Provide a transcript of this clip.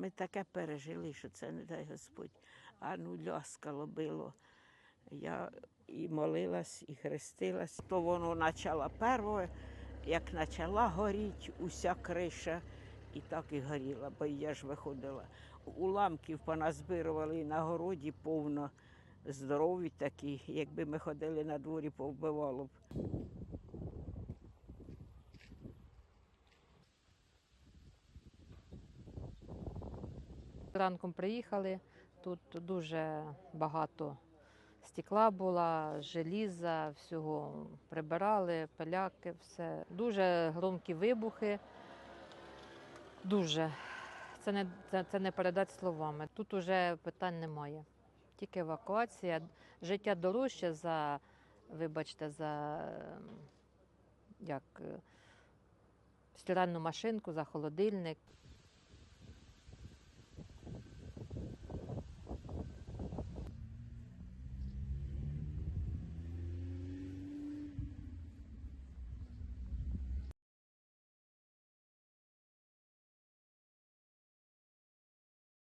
Ми таке пережили, що це не дай Господь. А ну ляскало било. Я і молилась, і хрестилась. То воно почало перше, як почала горіти уся криша, і так і горіла, бо я ж виходила. Уламків поназбирували на городі повно здорові такі. Якби ми ходили на дворі, повбивало б. Ранком приїхали, тут дуже багато стекла було, желіза, всього прибирали, пиляки, все. Дуже громкі вибухи. Дуже. Це не, це, це не передати словами. Тут уже питань немає. Тільки евакуація. Життя дорожче за, вибачте, за ем, як, е, стиральну машинку, за холодильник.